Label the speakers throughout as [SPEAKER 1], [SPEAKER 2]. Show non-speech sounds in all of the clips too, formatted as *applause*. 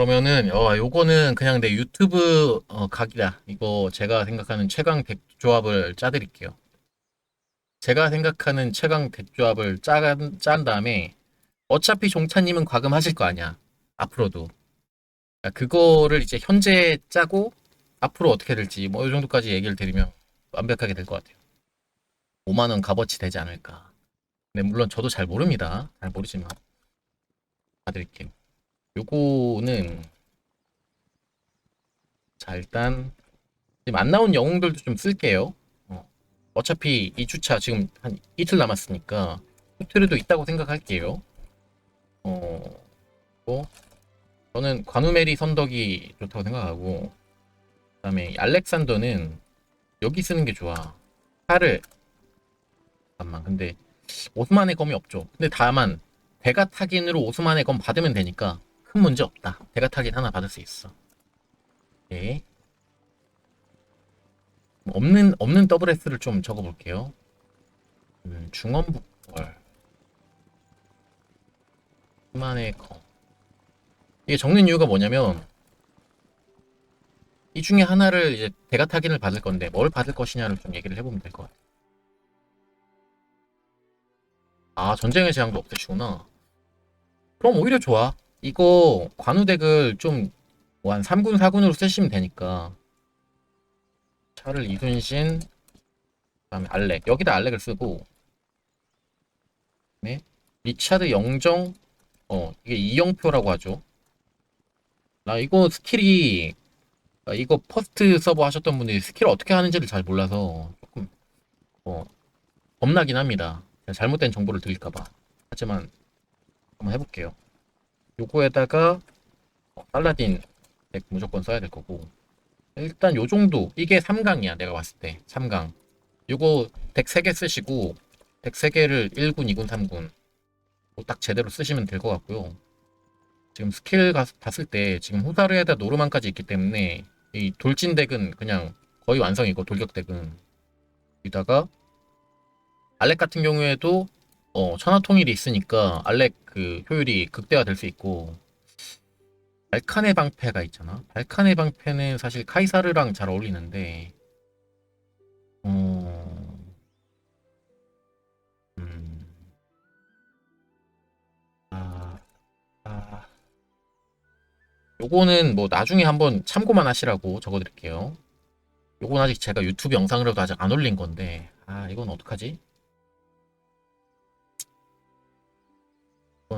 [SPEAKER 1] 그러면은 어 요거는 그냥 내 유튜브 어 각이다. 이거 제가 생각하는 최강 덱 조합을 짜드릴게요. 제가 생각하는 최강 덱 조합을 짠, 짠 다음에 어차피 종차님은 과금하실 거 아니야. 앞으로도. 그거를 이제 현재 짜고 앞으로 어떻게 될지 뭐 이 정도까지 얘기를 드리면 완벽하게 될 것 같아요. 5만 원 값어치 되지 않을까. 네, 물론 저도 잘 모릅니다. 잘 모르지만 봐드릴게요. 요거는 자 일단 지금 안 나온 영웅들도 좀 쓸게요. 어, 어차피 2주차 지금 한 이틀 남았으니까 호텔에도 있다고 생각할게요. 어, 뭐 저는 관우메리 선덕이 좋다고 생각하고 그 다음에 알렉산더는 여기 쓰는 게 좋아. 칼을 잠깐만 근데 오스만의 검이 없죠. 근데 다만 대가 타긴으로 오스만의 검 받으면 되니까 큰 문제 없다. 대가 타긴 하나 받을 수 있어. 오케이. 없는 없는 더블 S를 좀 적어볼게요. 음, 중원북벌 오스만의 검 이게 적는 이유가 뭐냐면 이 중에 하나를 이제 대가 타긴을 받을 건데 뭘 받을 것이냐를 좀 얘기를 해보면 될 것 같아요. 아 전쟁의 재앙도 없으시구나. 그럼 오히려 좋아. 이거 관우덱을 좀 뭐 한 3군 4군으로 쓰시면 되니까 차를 이순신 그다음에 알렉 여기다 알렉을 쓰고 네 리차드 영정 어 이게 이영표라고 하죠. 나 이거 스킬이 아, 이거 퍼스트 서버 하셨던 분들이 스킬 어떻게 하는지를 잘 몰라서 조금 어 겁나긴 합니다. 잘못된 정보를 드릴까봐. 하지만 한번 해볼게요. 요거에다가 어, 팔라딘 덱 무조건 써야 될 거고. 일단 요 정도. 이게 3강이야 내가 봤을 때. 3강. 요거 덱 3개 쓰시고 덱 3개를 1군, 2군, 3군. 뭐딱 제대로 쓰시면 될 것 같고요. 지금 스킬 가, 봤을 때 지금 호사르에다 노르만까지 있기 때문에 이 돌진 덱은 그냥 거의 완성이고 돌격 덱은. 여기다가 알렉 같은 경우에도 어, 천하 통일이 있으니까 알렉 그 효율이 극대화 될 수 있고 발칸의 방패가 있잖아. 발칸의 방패는 사실 카이사르랑 잘 어울리는데 어... 음... 아... 아... 요거는 뭐 나중에 한번 참고만 하시라고 적어드릴게요. 요건 아직 제가 유튜브 영상으로도 아직 안 올린 건데 아 이건 어떡하지?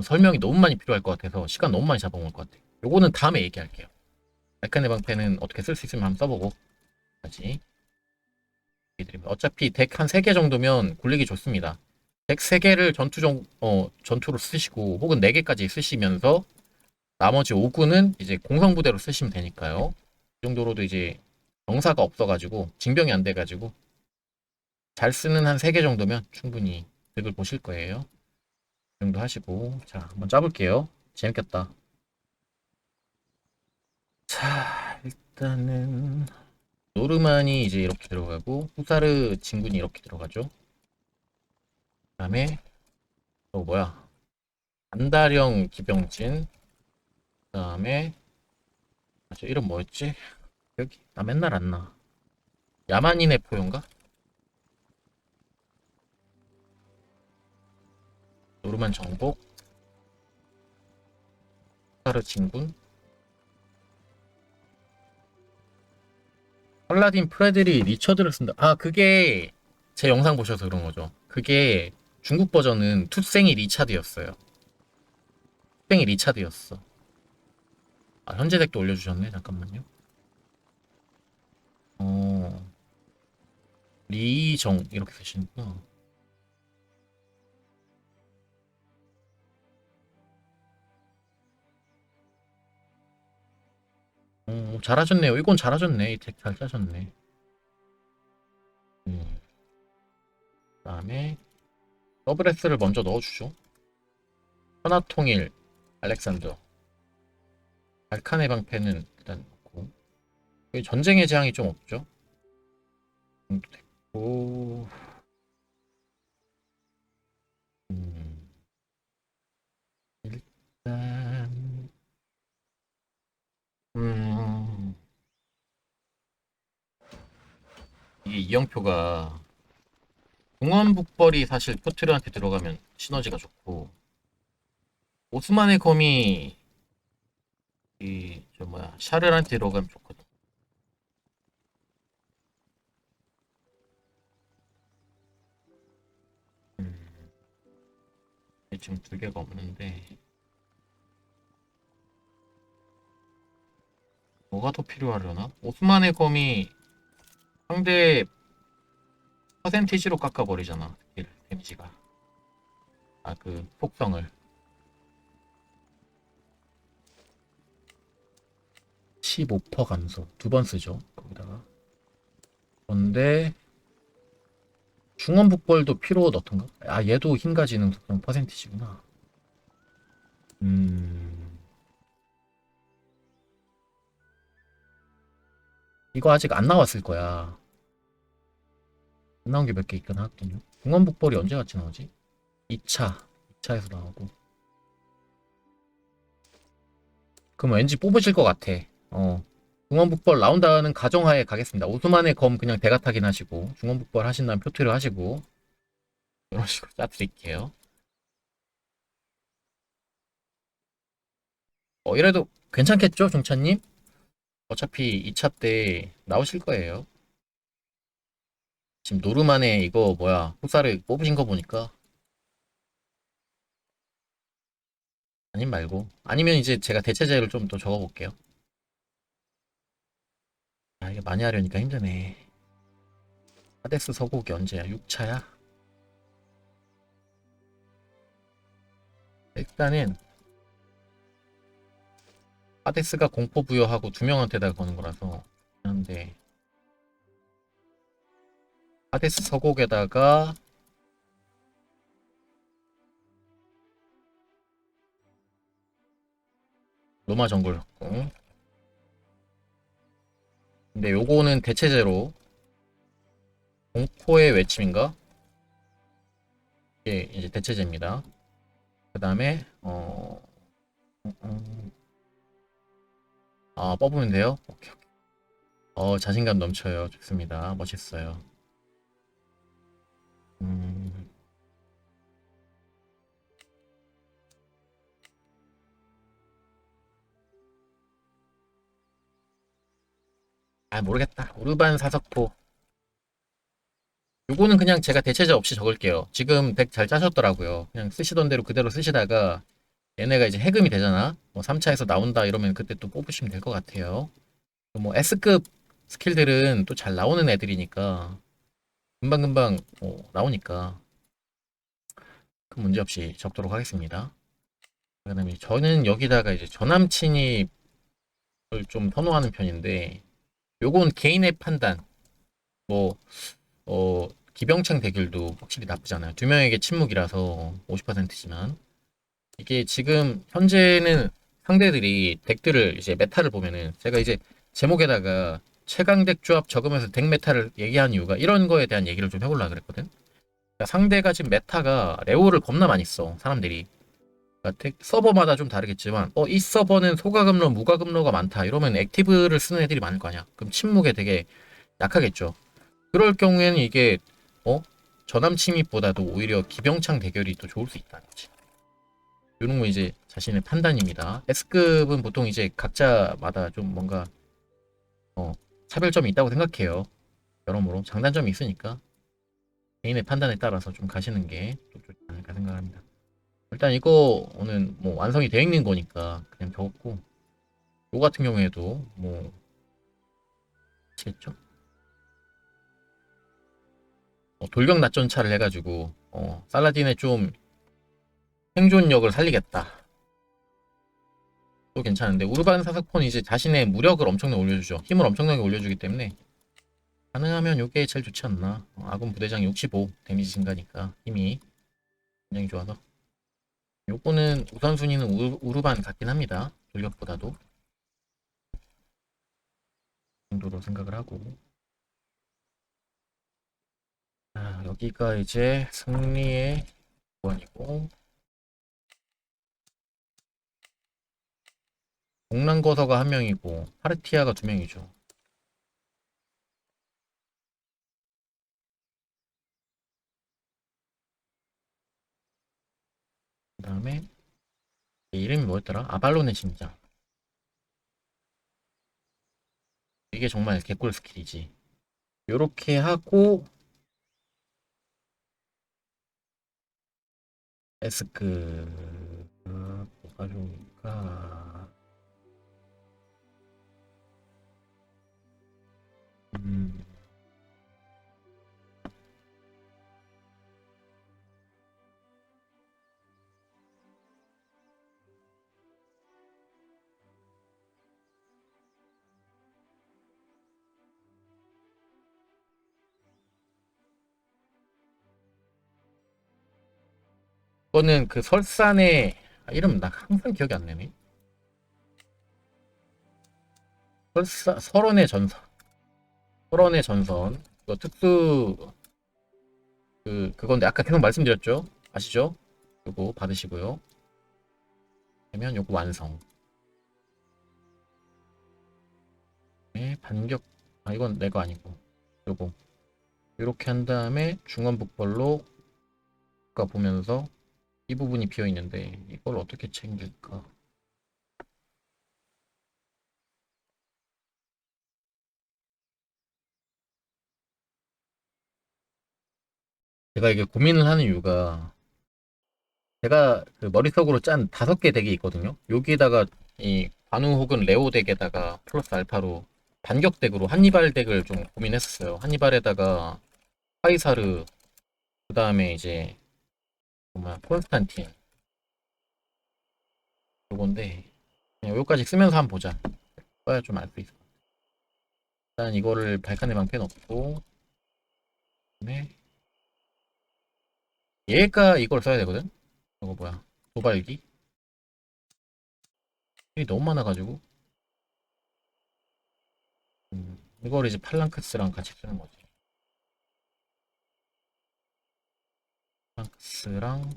[SPEAKER 1] 설명이 너무 많이 필요할 것 같아서 시간 너무 많이 잡아먹을 것 같아요. 요거는 다음에 얘기할게요. 알칸의 방패는 어떻게 쓸 수 있으면 한번 써보고 얘기드립니다. 어차피 덱 한 3개 정도면 굴리기 좋습니다. 덱 3개를 전투 정, 어, 전투로 쓰시고 혹은 4개까지 쓰시면서 나머지 5군은 이제 공성부대로 쓰시면 되니까요. 이 정도로도 이제 병사가 없어가지고 징병이 안 돼가지고 잘 쓰는 한 3개 정도면 충분히 덱을 보실 거예요. 이 정도 하시고 자 한번 짜볼게요. 재밌겠다. 자 일단은 노르만이 이제 이렇게 들어가고 후사르 진군이 이렇게 들어가죠. 그 다음에 또 뭐야 안다령 기병진 그 다음에 아, 저 이름 뭐였지? 여기 나 맨날 안 나. 야만인의 포용가? 노르만 정복 후사르 진군 팔라딘 프레드리 리처드를 쓴다. 아, 그게 제 영상 보셔서 그런 거죠. 그게 중국 버전은 투생이 리차드였어요. 투생이 리차드였어. 아, 현재 덱도 올려주셨네. 잠깐만요. 어, 리정 이렇게 쓰시는구나. 어, 잘하셨네요. 이건 잘하셨네. 이덱잘 짜셨네. 음. 그 다음에 더블S를 먼저 넣어주죠. 천하통일 알렉산더 발칸의 방패는 일단 넣고 전쟁의 재앙이 좀 없죠. 됐고 이영표가 중원북벌이 사실 표트르한테 들어가면 시너지가 좋고 오스만의 검이 이 저 뭐야 샤르한테 들어가면 좋거든. 음, 지금 두 개가 없는데 뭐가 더 필요하려나? 오스만의 검이 상대 퍼센티지로 깎아버리잖아 스킬 데미지가. 아그 속성을. 15% 감소. 두 번 쓰죠 거기다가. 그런데 중원북벌도 필요 넣던가? 아 얘도 힘가 지능 퍼센티지구나. 음 이거 아직 안 나왔을 거야 안 나온 게 몇 개 있긴 하거든요. 중원북벌이 언제 같이 나오지? 2차, 2차에서 나오고. 그럼 왠지 뽑으실 것 같아. 어. 중원북벌 나온다는 가정하에 가겠습니다. 오스만의 검 그냥 대가타긴 하시고, 중원북벌 하신 다음 표트를 하시고, 이런 식으로 짜드릴게요. 어, 이래도 괜찮겠죠, 종차님? 어차피 2차 때 나오실 거예요. 지금 노르만에 이거 뭐야 후사를 뽑으신 거 보니까. 아님 말고. 아니면 이제 제가 대체제를 좀 더 적어볼게요. 아 이게 많이 하려니까 힘드네. 하데스 서곡이 언제야? 6차야? 일단은 하데스가 공포 부여하고 두 명한테 다 거는 거라서 그런데 하데스 서곡에다가 로마 정글 넣고 근데 요거는 대체제로 공포의 외침인가? 이게 이제 대체제입니다. 그 다음에 어... 음, 음. 아 뽑으면 돼요? 오케이 오케이. 어 자신감 넘쳐요. 좋습니다. 멋있어요. 음. 아 모르겠다. 우르반 사석포. 요거는 그냥 제가 대체제 없이 적을게요. 지금 덱 잘 짜셨더라고요. 그냥 쓰시던 대로 그대로 쓰시다가 얘네가 이제 해금이 되잖아. 뭐 3차에서 나온다 이러면 그때 또 뽑으시면 될 것 같아요. 뭐 S급 스킬들은 또 잘 나오는 애들이니까 금방금방 어, 나오니까 큰 문제 없이 적도록 하겠습니다. 그 다음에 저는 여기다가 이제 침입을 좀 선호하는 편인데 요건 개인의 판단. 뭐 어, 기병창 대결도 확실히 나쁘지 않아요. 두 명에게 침묵이라서 50%지만 이게 지금 현재는 상대들이 덱들을 이제 메타를 보면은 제가 이제 제목에다가 최강 덱 조합 적으면서 덱 메타를 얘기한 이유가 이런 거에 대한 얘기를 좀 해보려고 그랬거든. 그러니까 상대가 지금 메타가 레오를 겁나 많이 써 사람들이. 그러니까 덱 서버마다 좀 다르겠지만 어 이 서버는 소가금러 무가금러가 많다 이러면 액티브를 쓰는 애들이 많을 거 아니야. 그럼 침묵에 되게 약하겠죠. 그럴 경우에는 이게 어 전함 침입보다도 오히려 기병창 대결이 더 좋을 수 있다는 거지. 이런 거 이제 자신의 판단입니다. S급은 보통 이제 각자마다 좀 뭔가 어 차별점이 있다고 생각해요. 여러모로 장단점이 있으니까 개인의 판단에 따라서 좀 가시는 게또 좋지 않을까 생각합니다. 일단 이거는 뭐 완성이 되어 있는 거니까 그냥 적었고 요 같은 경우에도 뭐 아시겠죠? 어, 돌격 낮전차를 해가지고 어, 살라딘의 좀 생존력을 살리겠다. 또 괜찮은데 우르반 사석폰 이제 자신의 무력을 엄청나게 올려주죠. 힘을 엄청나게 올려주기 때문에 가능하면 요게 제일 좋지 않나. 어, 아군 부대장 65 데미지 증가니까 힘이 굉장히 좋아서 요거는 우선순위는 우, 우르반 같긴 합니다. 돌격보다도 그 정도로 생각을 하고 자, 여기가 이제 승리의 구원이고 동남거서가 한 명이고 파르티아가 두 명이죠. 그 다음에 이름이 뭐였더라? 아발론의 심장 이게 정말 개꿀 스킬이지 요렇게 하고 에스크 뭐가 좋을까 음. 이거는 그 설산의 아, 이름 나 항상 기억이 안 나네. 설사 설원의 전선. 설원의 전선. 이거 특수 그 그건데 아까 계속 말씀드렸죠. 아시죠? 요거 받으시고요. 그러면 요거 완성. 네, 반격 아 이건 내거 아니고 요거 이렇게 한 다음에 중원 북벌로 가 보면서 이 부분이 비어 있는데 이걸 어떻게 챙길까? 제가 이게 고민을 하는 이유가 제가 그 머릿속으로 짠 다섯 개 덱이 있거든요. 여기에다가 이 관우 혹은 레오 덱에다가 플러스 알파로 반격 덱으로 한니발 덱을 좀 고민했었어요. 한니발에다가 파이사르 그 다음에 이제 뭐야 콘스탄틴 요건데 그냥 요까지 쓰면서 한번 보자 써야 좀 알 수 있어 일단 이거를 방패 넣고 그다음에 얘가 이걸 써야 되거든? 이거 뭐야? 도발기? 이게 너무 많아가지고. 음, 이걸 이제 팔랑크스랑 같이 쓰는 거지. 팔랑크스랑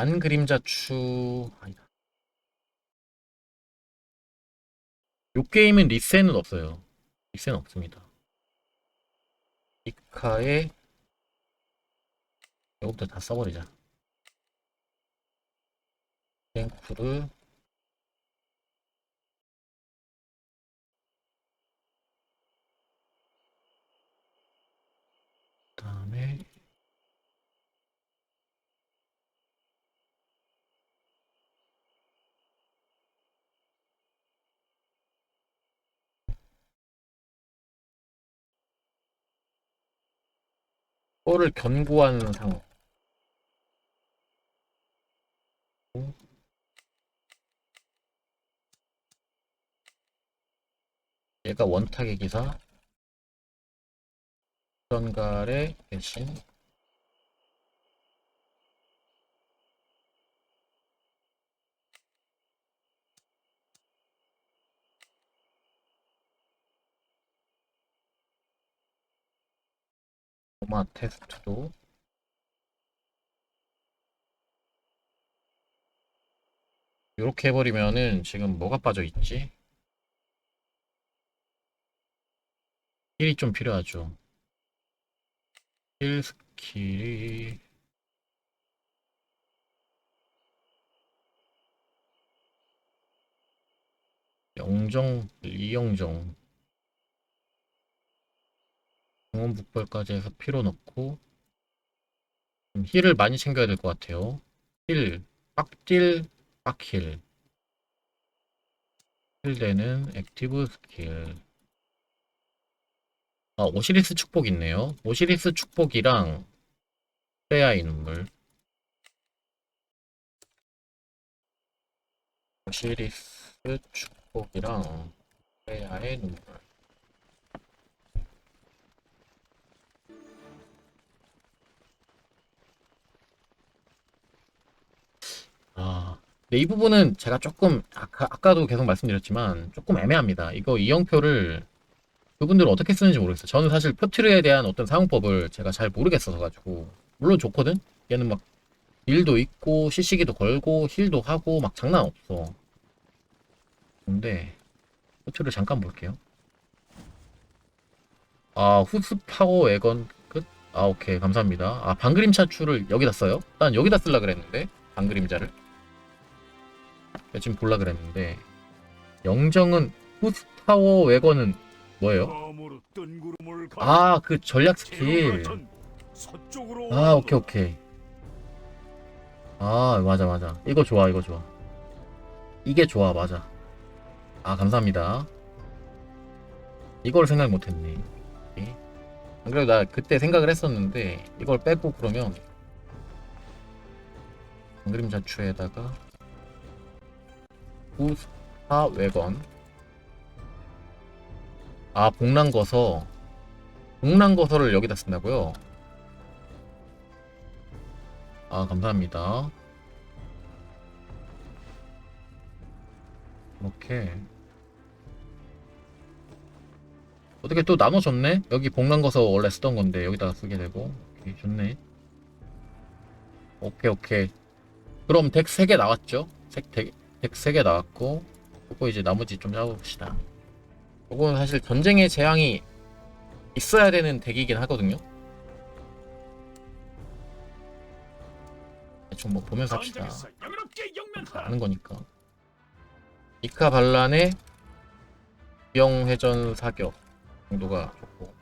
[SPEAKER 1] 안 그림자 추 아니다. 요 게임은 리센은 없어요. 리센 없습니다. 이카에 이것부터 다 써버리자. 랭크를 다음에 거를 견고한 상어 얘가 원탁의 기사. 전갈의 대신 도마 테스트도 이렇게 해버리면은 지금 뭐가 빠져 있지? 힐이 좀 필요하죠. 힐 스킬이 영정, 이영정 공원 북벌까지 해서 피로 넣고 좀 힐을 많이 챙겨야 될 것 같아요. 힐, 빡딜, 빡힐 힐되는 액티브 스킬 아, 오시리스 축복 있네요. 오시리스 축복이랑 세야 인물. 오시리스 축복이랑 세야의 눈물. 아, 근데 이 부분은 제가 조금 아까, 아까도 계속 말씀드렸지만 조금 애매합니다. 이거 이영표를 그분들은 어떻게 쓰는지 모르겠어요. 저는 사실 표트리에 대한 어떤 사용법을 제가 잘 모르겠어서 가지고 물론 좋거든. 얘는 막 딜도 있고 시시기도 걸고 힐도 하고 막 장난 없어. 근데 호트를 잠깐 볼게요. 아 후스 파워 웨건 끝? 아 오케이 감사합니다. 아 방그림 차출을 여기다 써요? 난 여기다 쓸라 그랬는데 방그림자를 지금 볼라 그랬는데 영정은 후스 파워 웨건은 뭐예요? 아 그 전략 스킬. 아 오케이 오케이 아 맞아 맞아 이거 좋아 이거 좋아 이게 좋아 맞아 아 감사합니다 이걸 생각 못했네. 안 그래도 나 그때 생각을 했었는데 이걸 빼고 그러면 그림 자추에다가 우스타 외건 아 복랑거서 복랑거서를 여기다 쓴다고요? 아, 감사합니다. 이렇게. 어떻게 또 나눠줬네? 여기 복랑거서 원래 쓰던 건데, 여기다가 쓰게 되고. 오케이, 좋네. 오케이, 오케이. 그럼 덱 3개 나왔죠? 덱, 덱, 덱 3개 나왔고, 요거 이제 나머지 좀 잡아봅시다. 요거는 사실 전쟁의 재앙이 있어야 되는 덱이긴 하거든요? 대충 뭐 보면서 합시다. 아는 거니까. 이카 반란의 비영회전 사격 정도가 좋고.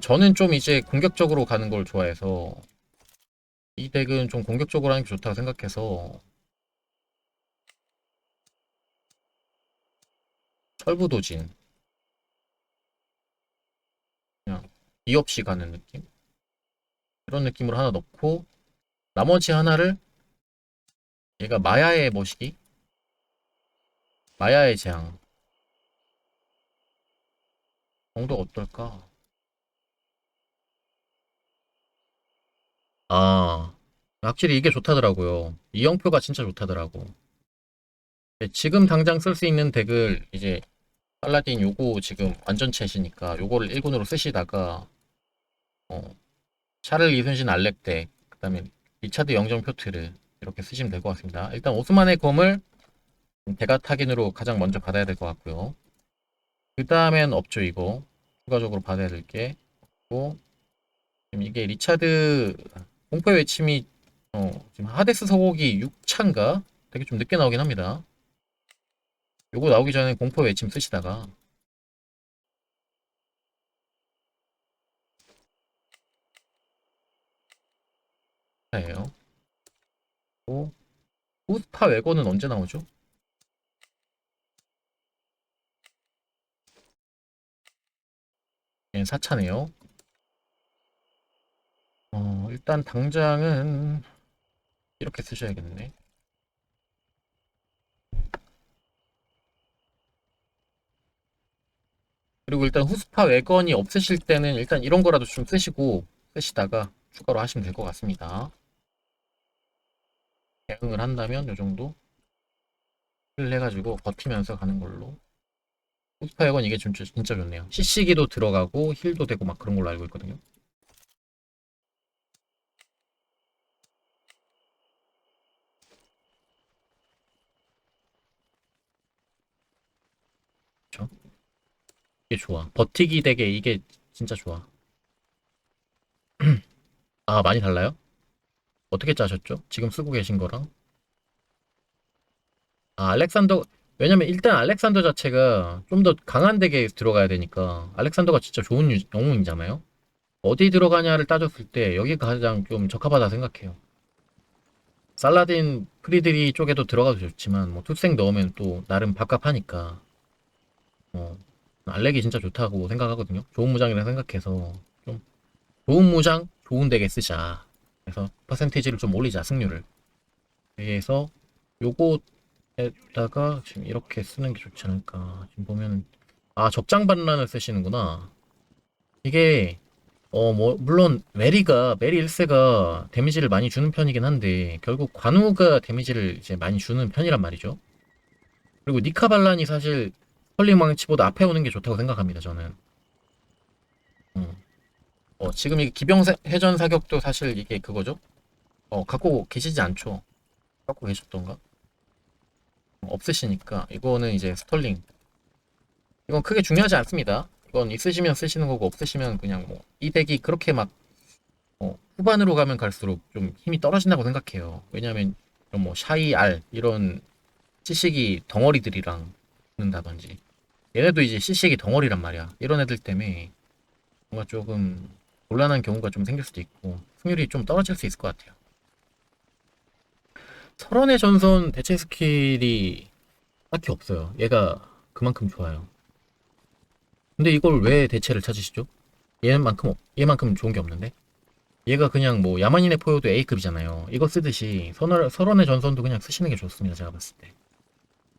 [SPEAKER 1] 저는 좀 이제 공격적으로 가는 걸 좋아해서 이 덱은 좀 공격적으로 하는 게 좋다고 생각해서 철부도진. 그냥 이 없이 가는 느낌? 그런 느낌으로 하나 넣고 나머지 하나를 얘가 마야의 모시기? 마야의 재앙. 정도 어떨까? 아 확실히 이게 좋다더라고요. 이영표가 진짜 좋다더라고. 네, 지금 당장 쓸 수 있는 덱을 이제 팔라딘 요거 지금 완전체시니까 요거를 1군으로 쓰시다가 어 샤를 이순신 알렉 덱그 다음에 리차드 영정 표트를 이렇게 쓰시면 될 것 같습니다. 일단 오스만의 검을 대가타긴으로 가장 먼저 받아야 될 것 같고요. 그 다음엔 없죠 이거 추가적으로 받아야 될 게 없고 지금 이게 리차드 공포의 외침이 어, 지금 하데스 서곡이 6차인가 되게 좀 늦게 나오긴 합니다. 요거 나오기 전에 공포의 외침 쓰시다가 예요. 오, 우스파 외고는 언제 나오죠? 예, 4차네요. 어, 일단 당장은 이렇게 쓰셔야겠네. 그리고 일단 후스파 외건이 없으실 때는 일단 이런 거라도 좀 쓰시고 쓰시다가 추가로 하시면 될 것 같습니다. 대응을 한다면 요 정도 를 해가지고 버티면서 가는 걸로. 후스파이건 이게 진짜, 진짜 좋네요. CC기도 들어가고 힐도 되고 막 그런 걸로 알고 있거든요 그쵸? 이게 좋아 버티기 덱에 이게 진짜 좋아 *clears throat* 아 많이 달라요? 어떻게 짜셨죠? 지금 쓰고 계신 거랑? 아, 알렉산더, 왜냐면 일단 알렉산더 자체가 좀 더 강한 덱에 들어가야 되니까, 알렉산더가 진짜 좋은 유- 영웅이잖아요? 어디 들어가냐를 따졌을 때, 여기가 가장 좀 적합하다 생각해요. 살라딘, 프리드리 쪽에도 들어가도 좋지만, 뭐, 투생 넣으면 또, 나름 밥값하니까, 어, 알렉이 진짜 좋다고 생각하거든요. 좋은 무장이라 생각해서, 좀, 좋은 무장, 좋은 덱에 쓰자. 그래서 퍼센테이지를 좀 올리자 승률을 그래서 요거에다가 지금 이렇게 쓰는 게 좋지 않을까 지금 보면 아 적장 반란을 쓰시는구나 이게 어 뭐 물론 메리가 메리 1세가 데미지를 많이 주는 편이긴 한데 결국 관우가 데미지를 이제 많이 주는 편이란 말이죠 그리고 니카 반란이 사실 펄링 망치보다 앞에 오는 게 좋다고 생각합니다 저는 음. 어, 지금 이 기병 사- 회전 사격도 사실 이게 그거죠. 어, 갖고 계시지 않죠? 갖고 계셨던가? 없으시니까 이거는 이제 스털링 이건 크게 중요하지 않습니다. 이건 있으시면 쓰시는 거고 없으시면 그냥 뭐 이 덱이 그렇게 막 어, 후반으로 가면 갈수록 좀 힘이 떨어진다고 생각해요. 왜냐하면 뭐 샤이 알 이런 시식이 덩어리들이랑 붙는다든지 얘네도 이제 시식이 덩어리란 말이야. 이런 애들 때문에 뭔가 조금 곤란한 경우가 좀 생길 수도 있고 승률이 좀 떨어질 수 있을 것 같아요. 설원의 전선 대체 스킬이 딱히 없어요. 얘가 그만큼 좋아요. 근데 이걸 왜 대체를 찾으시죠? 얘만큼 없- 얘만큼 좋은 게 없는데? 얘가 그냥 뭐 야만인의 포효도 A급이잖아요. 이거 쓰듯이 선월, 설원의 전선도 그냥 쓰시는 게 좋습니다. 제가 봤을 때.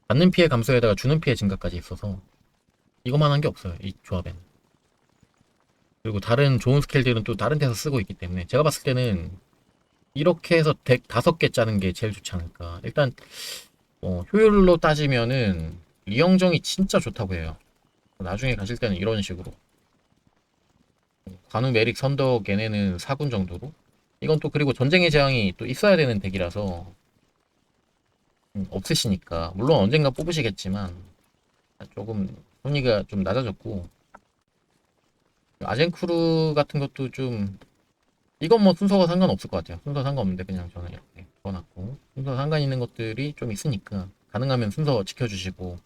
[SPEAKER 1] 받는 피해 감소에다가 주는 피해 증가까지 있어서 이거만 한 게 없어요. 이 조합엔. 그리고 다른 좋은 스킬들은 또 다른 데서 쓰고 있기 때문에 제가 봤을 때는 이렇게 해서 덱 다섯 개 짜는 게 제일 좋지 않을까. 일단 어, 효율로 따지면은 리영정이 진짜 좋다고 해요. 나중에 가실 때는 이런 식으로 관우 메릭 선덕 얘네는 4군 정도로 이건 또 그리고 전쟁의 재앙이 또 있어야 되는 덱이라서 음, 없으시니까 물론 언젠가 뽑으시겠지만 조금 순위가 좀 낮아졌고. 아젠쿠르 같은 것도 좀 이건 뭐 순서가 상관없을 것 같아요. 순서 상관없는데 그냥 저는 이렇게 넣어놨고. 순서 상관 있는 것들이 좀 있으니까 가능하면 순서 지켜주시고